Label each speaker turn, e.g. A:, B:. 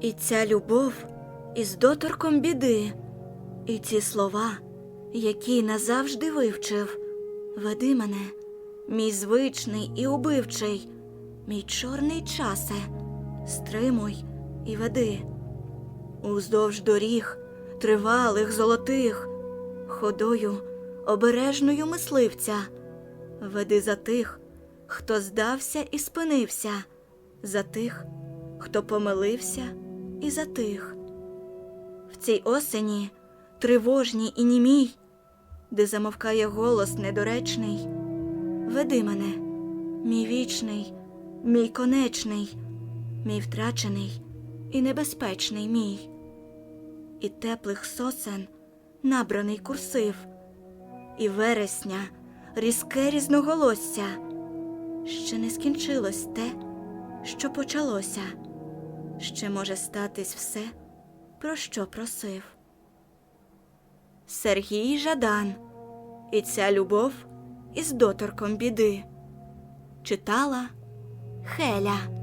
A: І ця любов із доторком біди, і ці слова, які назавжди вивчив. Веди мене, мій звичний і убивчий, мій чорний часе, стримуй і веди. Уздовж доріг, тривалих, золотих, ходою обережною мисливця, веди за тих, хто здався і спинився, за тих, хто помилився і за тих. В цій осені, тривожній і німій, де замовкає голос недоречний, веди мене, мій вічний, мій конечний, мій втрачений і небезпечний мій, і теплих сосен набраний курсив, і вересня різке різноголосся, ще не скінчилось те, що почалося, ще може статись все, про що просив. Сергій Жадан і ця любов із доторком біди читала Хеля.